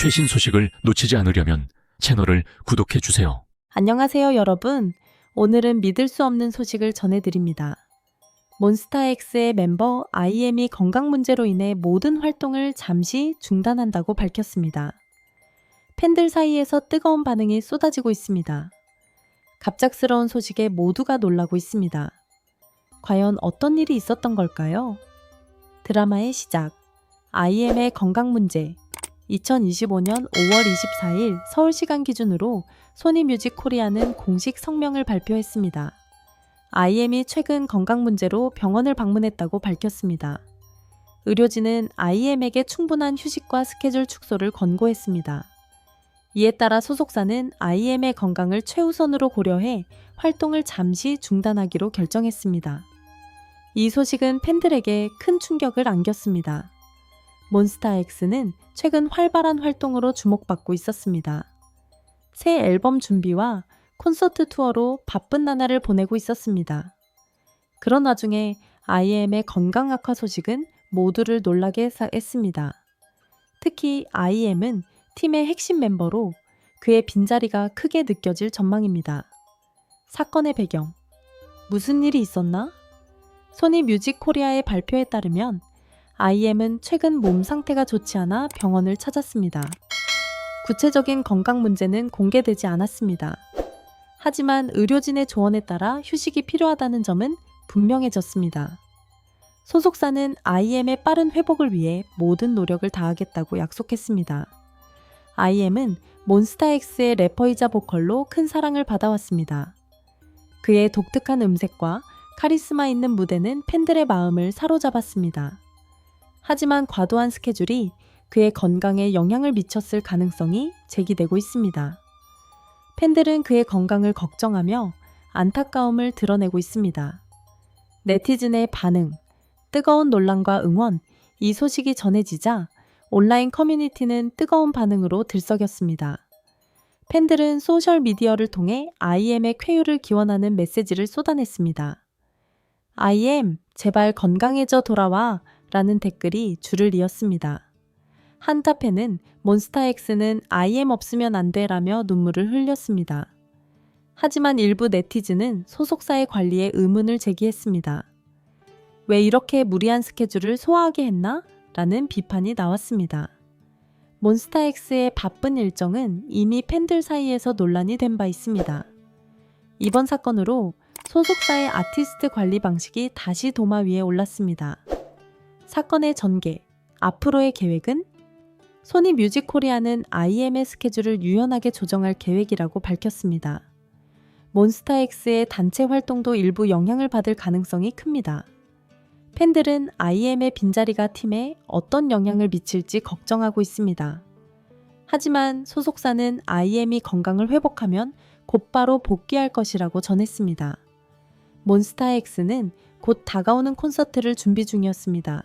최신 소식을 놓치지 않으려면 채널을 구독해 주세요. 안녕하세요, 여러분. 오늘은 믿을 수 없는 소식을 전해드립니다. 몬스타엑스의 멤버 IM이 건강 문제로 인해 모든 활동을 잠시 중단한다고 밝혔습니다. 팬들 사이에서 뜨거운 반응이 쏟아지고 있습니다. 갑작스러운 소식에 모두가 놀라고 있습니다. 과연 어떤 일이 있었던 걸까요? 드라마의 시작. IM의 건강 문제. 2025년 5월 24일 서울시간 기준으로 소니뮤직 코리아는 공식 성명을 발표했습니다. IM이 최근 건강 문제로 병원을 방문했다고 밝혔습니다. 의료진은 IM에게 충분한 휴식과 스케줄 축소를 권고했습니다. 이에 따라 소속사는 IM의 건강을 최우선으로 고려해 활동을 잠시 중단하기로 결정했습니다. 이 소식은 팬들에게 큰 충격을 안겼습니다. 몬스타엑스는 최근 활발한 활동으로 주목받고 있었습니다. 새 앨범 준비와 콘서트 투어로 바쁜 나날을 보내고 있었습니다. 그런 와중에 IM의 건강 악화 소식은 모두를 놀라게 했습니다. 특히 IM은 팀의 핵심 멤버로 그의 빈자리가 크게 느껴질 전망입니다. 사건의 배경. 무슨 일이 있었나? 소니 뮤직 코리아의 발표에 따르면 IM은 최근 몸 상태가 좋지 않아 병원을 찾았습니다. 구체적인 건강 문제는 공개되지 않았습니다. 하지만 의료진의 조언에 따라 휴식이 필요하다는 점은 분명해졌습니다. 소속사는 IM의 빠른 회복을 위해 모든 노력을 다하겠다고 약속했습니다. IM은 몬스타엑스의 래퍼이자 보컬로 큰 사랑을 받아왔습니다. 그의 독특한 음색과 카리스마 있는 무대는 팬들의 마음을 사로잡았습니다. 하지만 과도한 스케줄이 그의 건강에 영향을 미쳤을 가능성이 제기되고 있습니다. 팬들은 그의 건강을 걱정하며 안타까움을 드러내고 있습니다. 네티즌의 반응, 뜨거운 논란과 응원, 이 소식이 전해지자 온라인 커뮤니티는 뜨거운 반응으로 들썩였습니다. 팬들은 소셜미디어를 통해 IM의 쾌유를 기원하는 메시지를 쏟아냈습니다. IM, 제발 건강해져 돌아와 라는 댓글이 줄을 이었습니다. 한타팬은 몬스타엑스는 IM 없으면 안 돼라며 눈물을 흘렸습니다. 하지만 일부 네티즌은 소속사의 관리에 의문을 제기했습니다. 왜 이렇게 무리한 스케줄을 소화하게 했나? 라는 비판이 나왔습니다. 몬스타엑스의 바쁜 일정은 이미 팬들 사이에서 논란이 된 바 있습니다. 이번 사건으로 소속사의 아티스트 관리 방식이 다시 도마 위에 올랐습니다. 사건의 전개, 앞으로의 계획은 소니 뮤직 코리아는 IM의 스케줄을 유연하게 조정할 계획이라고 밝혔습니다. 몬스타엑스의 단체 활동도 일부 영향을 받을 가능성이 큽니다. 팬들은 IM의 빈자리가 팀에 어떤 영향을 미칠지 걱정하고 있습니다. 하지만 소속사는 IM이 건강을 회복하면 곧바로 복귀할 것이라고 전했습니다. 몬스타엑스는 곧 다가오는 콘서트를 준비 중이었습니다.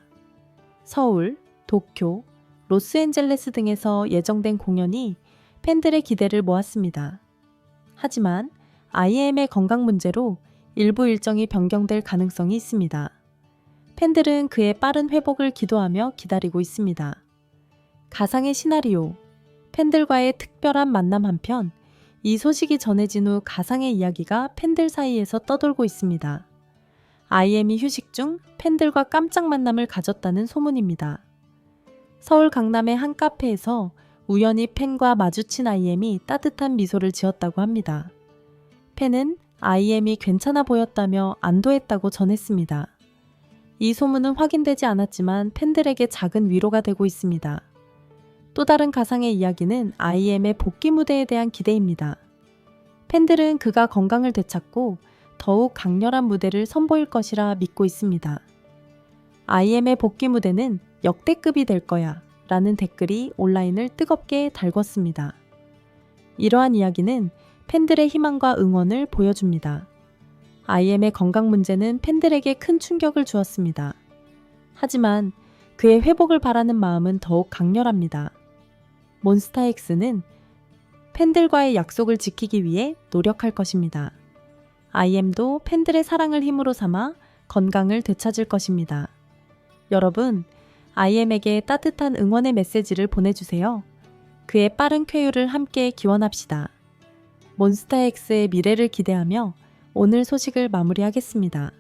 서울, 도쿄, 로스앤젤레스 등에서 예정된 공연이 팬들의 기대를 모았습니다. 하지만 IM의 건강 문제로 일부 일정이 변경될 가능성이 있습니다. 팬들은 그의 빠른 회복을 기도하며 기다리고 있습니다. 가상의 시나리오, 팬들과의 특별한 만남 한편, 이 소식이 전해진 후 가상의 이야기가 팬들 사이에서 떠돌고 있습니다. IM이 휴식 중 팬들과 깜짝 만남을 가졌다는 소문입니다. 서울 강남의 한 카페에서 우연히 팬과 마주친 IM이 따뜻한 미소를 지었다고 합니다. 팬은 IM이 괜찮아 보였다며 안도했다고 전했습니다. 이 소문은 확인되지 않았지만 팬들에게 작은 위로가 되고 있습니다. 또 다른 가상의 이야기는 IM의 복귀 무대에 대한 기대입니다. 팬들은 그가 건강을 되찾고 더욱 강렬한 무대를 선보일 것이라 믿고 있습니다. IM의 복귀 무대는 역대급이 될 거야 라는 댓글이 온라인을 뜨겁게 달궜습니다. 이러한 이야기는 팬들의 희망과 응원을 보여줍니다. IM의 건강 문제는 팬들에게 큰 충격을 주었습니다. 하지만 그의 회복을 바라는 마음은 더욱 강렬합니다. 몬스타엑스는 팬들과의 약속을 지키기 위해 노력할 것입니다. IM도 팬들의 사랑을 힘으로 삼아 건강을 되찾을 것입니다. 여러분, IM에게 따뜻한 응원의 메시지를 보내주세요. 그의 빠른 쾌유를 함께 기원합시다. 몬스타엑스의 미래를 기대하며 오늘 소식을 마무리하겠습니다.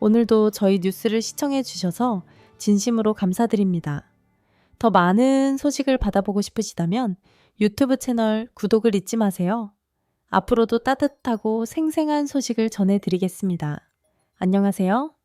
오늘도 저희 뉴스를 시청해 주셔서 진심으로 감사드립니다. 더 많은 소식을 받아보고 싶으시다면 유튜브 채널 구독을 잊지 마세요. 앞으로도 따뜻하고 생생한 소식을 전해드리겠습니다. 안녕하세요.